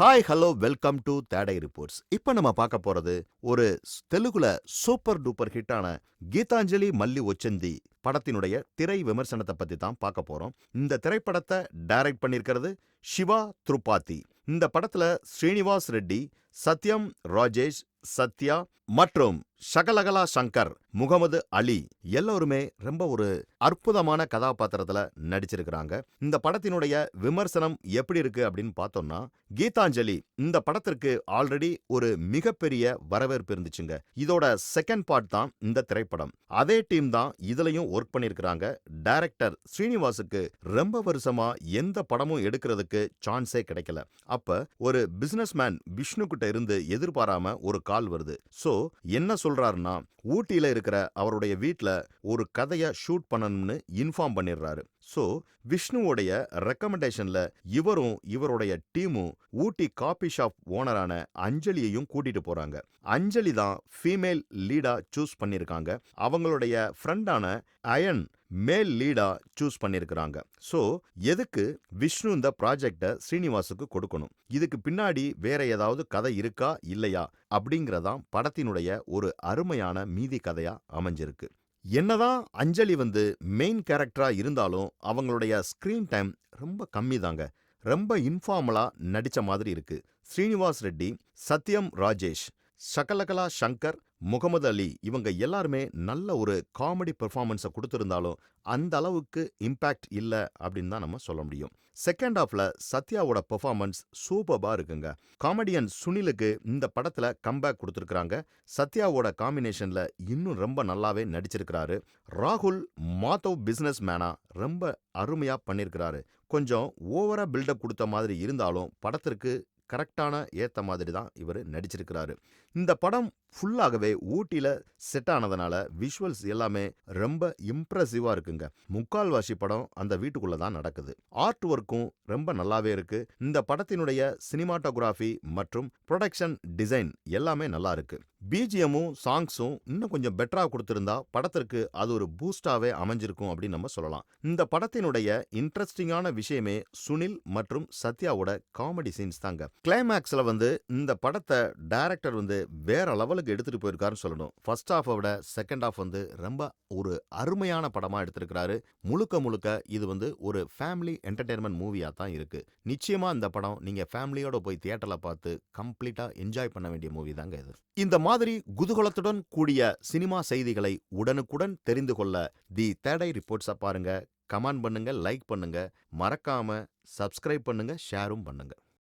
Hi hello welcome to today reports இப்போ நம்ம பார்க்க போறது ஒரு தெலுங்குல சூப்பர் டூப்பர் ஹிட்டான கீதாஞ்சலி மல்லி ஒச்சந்தி படத்தினுடைய திரை விமர்சனத்தை பத்தி தான் பார்க்க போறோம். இந்த திரைப்படத்தை டைரக்ட் பண்ணியிருக்கிறது சிவா துருப்பாத்தி இந்த படத்துல ஸ்ரீனிவாஸ் ரெட்டி சத்யம் ராஜேஷ் சத்யா மற்றும் ஷகலகலா சங்கர் முகமது அலி எல்லோருமே ரொம்ப ஒரு அற்புதமான கதாபாத்திரத்துல நடிச்சிருக்கிறாங்க. இந்த படத்தினுடைய விமர்சனம் எப்படி இருக்கு அப்படின்னு பார்த்தோம்னா கீதாஞ்சலி இந்த படத்திற்கு ஆல்ரெடி ஒரு மிகப்பெரிய வரவேற்பு இருந்துச்சுங்க. இதோட செகண்ட் பார்ட் தான் இந்த திரைப்படம். அதே டீம் தான் இதுலயும் ஒர்க் பண்ணியிருக்கிறாங்க டைரக்டர் ஸ்ரீனிவாசுக்கு ரொம்ப வருஷமா எந்த படமும் எடுக்கிறதுக்கு சான்ஸே கிடைக்கல. அப்ப ஒரு பிசினஸ்மேன் விஷ்ணு அவர்கிட்ட இருந்து எதிர்பாராம ஒரு கால் வருது. சோ என்ன சொல்றாருன்னா ஊட்டியில இருக்கிற அவருடைய வீட்டுல ஒரு கதைய ஷூட் பண்ணணும்னு இன்ஃபார்ம் பண்ணிடுறாரு சோ விஷ்ணுவோடைய ரெக்கமெண்டேஷன்ல இவரும் இவருடைய டீமும் ஊட்டி காபி ஷாப் ஓனரான அஞ்சலியையும் கூட்டிட்டு போறாங்க. அஞ்சலி தான் ஃபீமேல் லீடா சூஸ் பண்ணிருக்காங்க. அவங்களுடைய ஃப்ரெண்டான அயன் மேல் லீடா சூஸ் பண்ணிருக்கிறாங்க. சோ எதுக்கு விஷ்ணு இந்த ப்ராஜெக்ட ஸ்ரீனிவாசுக்கு கொடுக்கணும்? இதுக்கு பின்னாடி வேற ஏதாவது கதை இருக்கா? இல்லையா? அப்படிங்கறதான் படத்தினுடைய ஒரு அருமையான மீதி கதையா அமைஞ்சிருக்கு. என்னதான் அஞ்சலி வந்து மெயின் கேரக்டரா இருந்தாலும் அவங்களுடைய ஸ்கிரீன் டைம் ரொம்ப கம்மி தாங்க ரொம்ப இன்ஃபார்மலா நடிச்ச மாதிரி இருக்கு. ஸ்ரீனிவாஸ் ரெட்டி சத்யம் ராஜேஷ் சகலகலா சங்கர் முகமது அலி இவங்க எல்லாருமே நல்ல ஒரு காமெடி பெர்ஃபார்மன்ஸை கொடுத்துருந்தாலும் அந்த அளவுக்கு இம்பேக்ட் இல்ல அப்படின்னு தான் நம்ம சொல்ல முடியும். செகண்ட் ஹாஃப்ல சத்யாவோட பெர்ஃபார்மன்ஸ் சூப்பர்பா இருக்குங்க. காமெடியன் சுனிலுக்கு இந்த படத்துல கம்பேக் கொடுத்துருக்குறாங்க. சத்யாவோட காம்பினேஷனில் இன்னும் ரொம்ப நல்லாவே நடிச்சிருக்கிறாரு. ராகுல் மாதவ் பிசினஸ் மேனா ரொம்ப அருமையா பண்ணியிருக்கிறாரு கொஞ்சம் ஓவரா பில்டப் கொடுத்த மாதிரி இருந்தாலும் படத்திற்கு கரெக்டான ஏத்த மாதிரி தான் இவர் நடிச்சிருக்கிறாரு. இந்த படம் ஃபுல்லாகவே ஊட்டியில் செட் ஆனதுனால விஷுவல்ஸ் எல்லாமே ரொம்ப இம்ப்ரெசிவாக இருக்குங்க. முக்கால்வாசி படம் அந்த வீட்டுக்குள்ள தான் நடக்குது. ஆர்ட் ஒர்க்கும் ரொம்ப நல்லாவே இருக்கு. இந்த படத்தினுடைய சினிமாட்டோகிராஃபி மற்றும் ப்ரொடக்ஷன் டிசைன் எல்லாமே நல்லா இருக்கு. பிஜிஎம்மும் சாங்ஸும் இன்னும் கொஞ்சம் பெட்டரா கொடுத்திருந்தா படத்திற்கு அது ஒரு பூஸ்டாவே அமைஞ்சிருக்கும் அப்படின்னு நம்ம சொல்லலாம். இந்த படத்தினுடைய இன்ட்ரெஸ்டிங்கான விஷயமே சுனில் மற்றும் சத்யாவோட காமெடி சீன்ஸ் தாங்க. கிளைமேக்ஸ்ல வந்து இந்த படத்தை டைரக்டர் வந்து வேற லெவலுக்கு எடுத்துட்டு போயிருக்காருன்னு சொல்லணும். ஃபர்ஸ்ட் ஹாஃபை விட செகண்ட் ஹாஃப் வந்து ரொம்ப ஒரு அருமையான படமா எடுத்திருக்கிறாரு. முழுக்க முழுக்க இது வந்து ஒரு ஃபேமிலி என்டர்டைன்மெண்ட் மூவியா தான் இருக்கு. நிச்சயமா இந்த படம் நீங்க ஃபேமிலியோட போய் தியேட்டரில் பார்த்து கம்ப்ளீட்டா என்ஜாய் பண்ண வேண்டிய மூவி தாங்க இது. இந்த மாதிரி குதூகலத்துடன் கூடிய சினிமா செய்திகளை உடனுக்குடன் தெரிந்து கொள்ள தி தேடை ரிப்போர்ட்ஸை பாருங்க. கமெண்ட் பண்ணுங்க லைக் பண்ணுங்க. மறக்காம சப்ஸ்கிரைப் பண்ணுங்க ஷேரும் பண்ணுங்க.